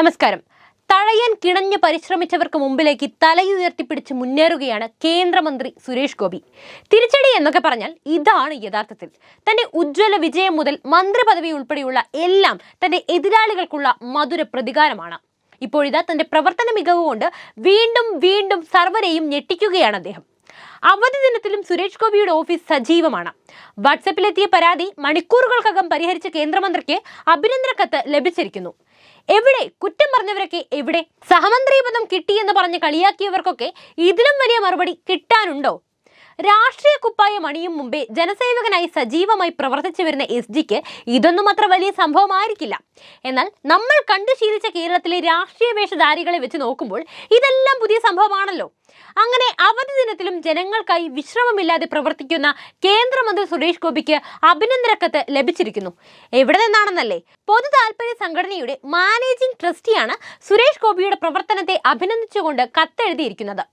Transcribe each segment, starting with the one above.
നമസ്കാരം. തഴയാൻ കിണഞ്ഞ് പരിശ്രമിച്ചവർക്ക് മുമ്പിലേക്ക് തലയുയർത്തിപ്പിടിച്ച് മുന്നേറുകയാണ് കേന്ദ്രമന്ത്രി സുരേഷ് ഗോപി. തിരിച്ചടി എന്നൊക്കെ പറഞ്ഞാൽ ഇതാണ് യഥാർത്ഥത്തിൽ. തന്റെ ഉജ്ജ്വല വിജയം മുതൽ മന്ത്രി പദവി ഉൾപ്പെടെയുള്ള എല്ലാം തന്റെ എതിരാളികൾക്കുള്ള മധുര പ്രതികാരമാണ്. ഇപ്പോഴിതാ തന്റെ പ്രവർത്തന മികവ് കൊണ്ട് വീണ്ടും വീണ്ടും സർവരെയും ഞെട്ടിക്കുകയാണ് അദ്ദേഹം. അവധി ദിനത്തിലും സുരേഷ് ഗോപിയുടെ ഓഫീസ് സജീവമാണ്. വാട്സപ്പിലെത്തിയ പരാതി മണിക്കൂറുകൾക്കകം പരിഹരിച്ച കേന്ദ്രമന്ത്രിക്ക് അഭിനന്ദന കത്ത് ലഭിച്ചിരിക്കുന്നു. എവിടെ? കുറ്റം പറഞ്ഞവരൊക്കെ എവിടെ? സഹമന്ത്രി പദം കിട്ടിയെന്ന് പറഞ്ഞ് കളിയാക്കിയവർക്കൊക്കെ ഇതിലും വലിയ മറുപടി കിട്ടാനുണ്ടോ? രാഷ്ട്രീയ കുപ്പായം അണിയും മുമ്പേ ജനസേവകനായി സജീവമായി പ്രവർത്തിച്ചു വരുന്ന എസ് ജിക്ക് ഇതൊന്നും അത്ര വലിയ സംഭവമായിരിക്കില്ല. എന്നാൽ നമ്മൾ കണ്ടു ശീലിച്ച കേരളത്തിലെ രാഷ്ട്രീയ വേഷധാരികളെ വെച്ച് നോക്കുമ്പോൾ ഇതെല്ലാം പുതിയ സംഭവമാണല്ലോ. അങ്ങനെ അവധി ദിനത്തിലും ജനങ്ങൾക്കായി വിശ്രമമില്ലാതെ പ്രവർത്തിക്കുന്ന കേന്ദ്രമന്ത്രി സുരേഷ് ഗോപിക്ക് അഭിനന്ദന കത്ത് ലഭിച്ചിരിക്കുന്നു. എവിടെ നിന്നാണെന്നല്ലേ? പൊതു താൽപര്യ സംഘടനയുടെ മാനേജിംഗ് ട്രസ്റ്റിയാണ് സുരേഷ് ഗോപിയുടെ പ്രവർത്തനത്തെ അഭിനന്ദിച്ചുകൊണ്ട് കത്തെഴുതിയിരിക്കുന്നത്.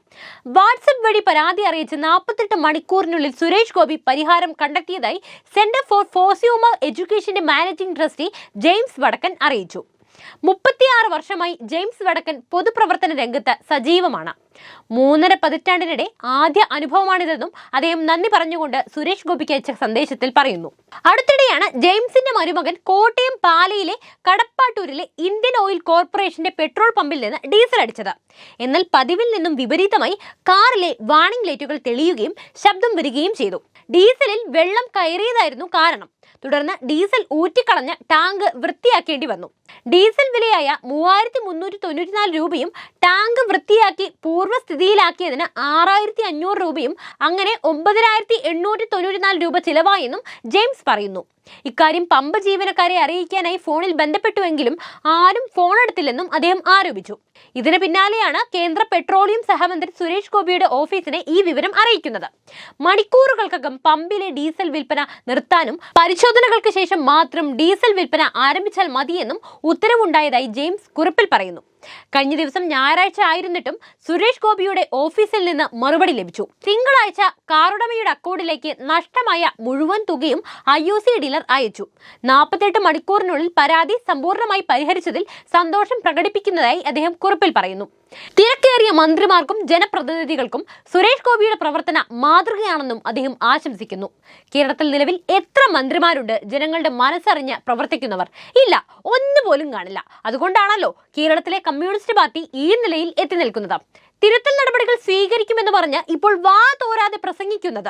വാട്സപ്പ് വഴി പരാതി അറിയിച്ച് നാൽപ്പത്തെട്ട് മണിക്കൂറിനുള്ളിൽ സുരേഷ് ഗോപി പരിഹാരം കണ്ടെത്തിയതായി സെന്റർ ഫോർ ഫോസിയോമ എഡ്യൂക്കേഷന്റെ മാനേജിംഗ് ട്രസ്റ്റി ജെയിംസ് വടക്കൻ അറിയിച്ചു. മുപ്പത്തിയാറ് വർഷമായി ജെയിംസ് വടക്കൻ പൊതുപ്രവർത്തന രംഗത്ത് സജീവമാണ്. മൂന്നര പതിറ്റാണ്ടിനിടെ ആദ്യ അനുഭവമാണിതെന്നും അദ്ദേഹം നന്ദി പറഞ്ഞുകൊണ്ട് സുരേഷ് ഗോപിക്ക് അയച്ച സന്ദേശത്തിൽ പറയുന്നു. അടുത്തിടെയാണ് ജെയിംസിന്റെ മരുമകൻ കോട്ടയം പാലയിലെ കടപ്പാട്ടൂരിലെ ഇന്ത്യൻ ഓയിൽ കോർപ്പറേഷന്റെ പെട്രോൾ പമ്പിൽ നിന്ന് ഡീസൽ അടിച്ചത്. എന്നാൽ പതിവിൽ നിന്നും വിപരീതമായി കാറിലെ വാണിംഗ് ലൈറ്റുകൾ തെളിയുകയും ശബ്ദം വരികയും ചെയ്തു. ഡീസലിൽ വെള്ളം കയറിയതായിരുന്നു കാരണം. തുടർന്ന് ഡീസൽ ഊറ്റിക്കളഞ്ഞ് ടാങ്ക് വൃത്തിയാക്കേണ്ടി വന്നു. ഡീസൽ വിലയായ മൂവായിരത്തി മുന്നൂറ്റി തൊണ്ണൂറ്റിനാല് രൂപയും ടാങ്ക് വൃത്തിയാക്കി പൂർവസ്ഥിതിയിലാക്കിയതിന് ആറായിരത്തി അഞ്ഞൂറ് രൂപയും അങ്ങനെ ഒമ്പതിനായിരത്തി എണ്ണൂറ്റി തൊണ്ണൂറ്റിനാല് രൂപ ചിലവായെന്നും ജെയിംസ് പറയുന്നു. ഇക്കാര്യം പമ്പ് ജീവനക്കാരെ അറിയിക്കാനായി ഫോണിൽ ബന്ധപ്പെട്ടുവെങ്കിലും ആരും ഫോൺ എടുത്തില്ലെന്നും അദ്ദേഹം ആരോപിച്ചു. ഇതിന് പിന്നാലെയാണ് കേന്ദ്ര പെട്രോളിയം സഹമന്ത്രി സുരേഷ് ഗോപിയുടെ ഓഫീസിനെ ഈ വിവരം അറിയിക്കുന്നത്. മണിക്കൂറുകൾക്കകം പമ്പിലെ ഡീസൽ വിൽപ്പന നിർത്താനും പരിശോധനകൾക്ക് ശേഷം മാത്രം ഡീസൽ വിൽപ്പന ആരംഭിച്ചാൽ മതിയെന്നും ഉത്തരവുണ്ടായതായി ജെയിംസ് കുറിപ്പിൽ പറയുന്നു. കഴിഞ്ഞ ദിവസം ഞായറാഴ്ച ആയിരുന്നിട്ടും സുരേഷ് ഗോപിയുടെ ഓഫീസിൽ നിന്ന് മറുപടി ലഭിച്ചു. തിങ്കളാഴ്ച കാറുടമയുടെ അക്കൗണ്ടിലേക്ക് നഷ്ടമായ മുഴുവൻ തുകയും ഐ ഒ സി ഡീലർ അയച്ചു. നാൽപ്പത്തെട്ട് മണിക്കൂറിനുള്ളിൽ പരാതി സമ്പൂർണമായി പരിഹരിച്ചതിൽ സന്തോഷം പ്രകടിപ്പിക്കുന്നതായി അദ്ദേഹം കുറിപ്പിൽ പറയുന്നു. തിരക്കേറിയ മന്ത്രിമാർക്കും ജനപ്രതിനിധികൾക്കും സുരേഷ് ഗോപിയുടെ പ്രവർത്തന മാതൃകയാണെന്നും അദ്ദേഹം ആശംസിക്കുന്നു. കേരളത്തിൽ നിലവിൽ എത്ര മന്ത്രിമാരുണ്ട് ജനങ്ങളുടെ മനസ്സറിഞ്ഞ് പ്രവർത്തിക്കുന്നവർ? ഇല്ല ഒന്നുപോലും കാണില്ല. അതുകൊണ്ടാണല്ലോ കേരളത്തിലെ കമ്മ്യൂണിസ്റ്റ് പാർട്ടി ഈ നിലയിൽ എത്തി നിൽക്കുന്നത്. തിരുത്തൽ നടപടികൾ സ്വീകരിക്കുമെന്ന് പറഞ്ഞ് ഇപ്പോൾ വാ തോരാതെ പ്രസംഗിക്കുന്നത്.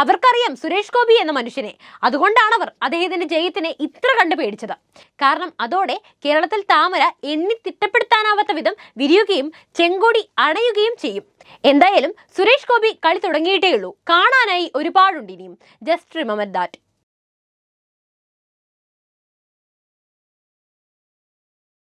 അവർക്കറിയാം സുരേഷ് ഗോപി എന്ന മനുഷ്യനെ. അതുകൊണ്ടാണ് അവർ അദ്ദേഹത്തിന്റെ ജയത്തിനെ ഇത്ര കണ്ടു പേടിച്ചത് കാരണം അതോടെ കേരളത്തിൽ താമര എണ്ണി തിട്ടപ്പെടുത്താനാവാത്ത വിധം വിരിയുകയും ചെങ്കോടി അടയുകയും ചെയ്യും. എന്തായാലും സുരേഷ് ഗോപി കളി തുടങ്ങിയിട്ടേ ഉള്ളൂ കാണാനായി ഒരുപാടുണ്ട് ഇനിയും. Just remember that.